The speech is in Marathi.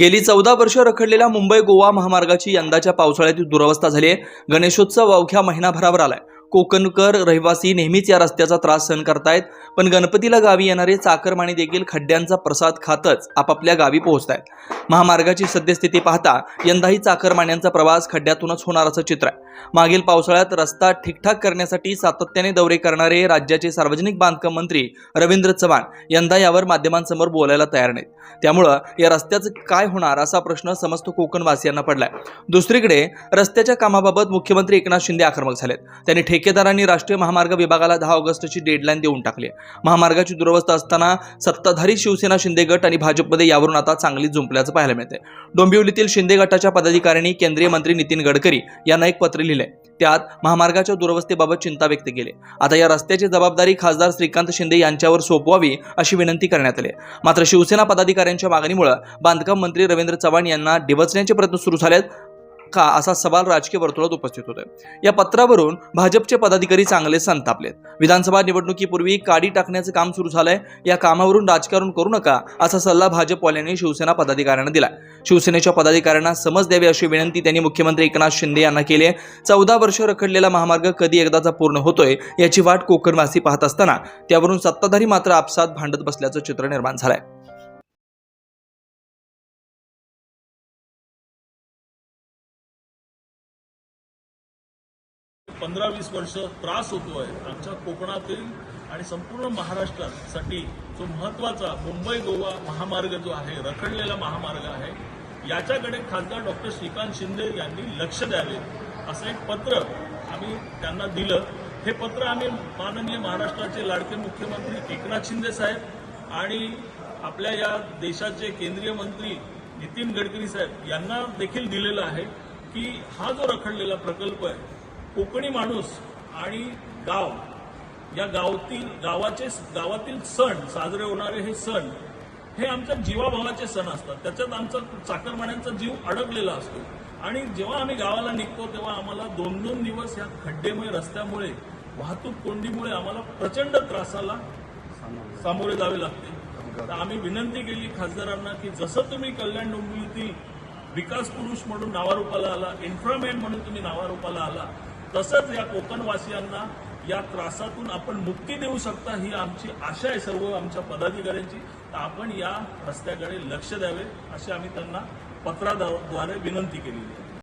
गेली चौदा वर्ष रखडलेल्या मुंबई गोवा महामार्गाची यंदाच्या पावसाळ्यातील दुरवस्था झाली आहे. गणेशोत्सव अवघ्या महिनाभरावर आलाय. कोकणकर रहिवासी नेहमीच या रस्त्याचा त्रास सहन करतायत पण गणपतीला गावी येणारे चाकरमाणी देखील खड्ड्यांचा प्रसाद खातच आपापल्या गावी पोहोचतायत. महामार्गाची सद्यस्थिती पाहता यंदाही चाकरमान्यांचा प्रवास खड्ड्यातूनच होणार असं चित्र आहे. मागील पावसाळ्यात रस्ता ठीकठाक करण्यासाठी सातत्याने दौरे करणारे राज्याचे सार्वजनिक बांधकाम मंत्री रवींद्र चव्हाण यंदा यावर माध्यमांसमोर बोलायला तयार नाहीत. त्यामुळं या रस्त्याचं काय होणार असा प्रश्न समस्त कोकणवासियांना पडलाय. दुसरीकडे रस्त्याच्या कामाबाबत मुख्यमंत्री एकनाथ शिंदे आक्रमक झालेत. त्यांनी ठेकेदारांनी राष्ट्रीय महामार्ग विभागाला दहा ऑगस्टची डेडलाईन देऊन टाकली महामार्गाची दुरवस्था असताना सत्ताधारी शिवसेना शिंदे गट आणि भाजपमध्ये यावरून आता चांगली जुंपल्याचं पाहायला मिळते डोंबिवलीतील शिंदे गटाच्या पदाधिकाऱ्यांनी केंद्रीय मंत्री नितीन गडकरी यांना एक पत्र लिहिलंय त्यात महामार्गाच्या दुरवस्थेबाबत चिंता व्यक्त केली. आता या रस्त्याची जबाबदारी खासदार श्रीकांत शिंदे यांच्यावर सोपवावी अशी विनंती करण्यात आली. मात्र शिवसेना पदाधिकाऱ्यांच्या मागणीमुळे बांधकाम मंत्री रवींद्र चव्हाण यांना डिवचण्याचे प्रयत्न सुरू झालेत. का असा सवाल राजकीय वर्तुळात उपस्थित होतोय. या पत्रावरून भाजपचे पदाधिकारी चांगले संतापलेत. विधानसभा निवडणुकीपूर्वी काडी टाकण्याचं काम सुरू झालंय. या कामावरून राजकारण करू नका असा सल्ला भाजपवाल्यांनी शिवसेना पदाधिकाऱ्यांना दिलाय. शिवसेनेच्या पदाधिकाऱ्यांना समज द्यावी अशी विनंती त्यांनी मुख्यमंत्री एकनाथ शिंदे यांना केली आहे. चौदा वर्ष रखडलेला महामार्ग कधी एकदाचा पूर्ण होतोय याची वाट कोकणवासी पाहत असताना त्यावरून सत्ताधारी मात्र आपसात भांडत बसल्याचं चित्र निर्माण झालंय. पंधरा वीस वर्ष त्रास होतोय आमच्या कोकणातील आणि संपूर्ण महाराष्ट्रासाठी जो महत्त्वाचा मुंबई गोवा महामार्ग जो आहे रखडलेला महामार्ग आहे याच्याकडे खासदार डॉक्टर श्रीकांत शिंदे यांनी लक्ष द्यावे असं एक पत्र आम्ही त्यांना दिलं. हे पत्र आम्ही माननीय महाराष्ट्राचे लाडके मुख्यमंत्री एकनाथ शिंदे साहेब आणि आपल्या या देशाचे केंद्रीय मंत्री नितीन गडकरी साहेब यांना देखील दिलेलं आहे की हा जो रखडलेला प्रकल्प आहे कोकणी माणूस आणि गाव या गावतील गावाचे गावातील सण साजरे होणारे हे सण हे आमच्या जीवाभावाचे सण असतात. त्याच्यात आमचा चाकरमान्यांचा जीव अडकलेला असतो. आणि जेव्हा आम्ही गावाला निघतो तेव्हा आम्हाला दोन दोन दिवस या खड्डेमुळे रस्त्यामुळे वाहतूक कोंडीमुळे आम्हाला प्रचंड त्रासाला सामोरे जावे लागते. तर आम्ही विनंती केली खासदारांना की जसं तुम्ही कल्याण डोंबिवलीतील विकास पुरुष म्हणून नावारूपाला आला इन्फ्रामॅन म्हणून तुम्ही नावारूपाला आला तसंच या कोकणवासियांना या त्रासातून आपण मुक्ती देऊ शकता ही आमची आशा आहे सर्व आमच्या पदाधिकाऱ्यांची. तर आपण या रस्त्याकडे लक्ष द्यावे अशी आम्ही त्यांना पत्राद्वारे विनंती केलेली आहे.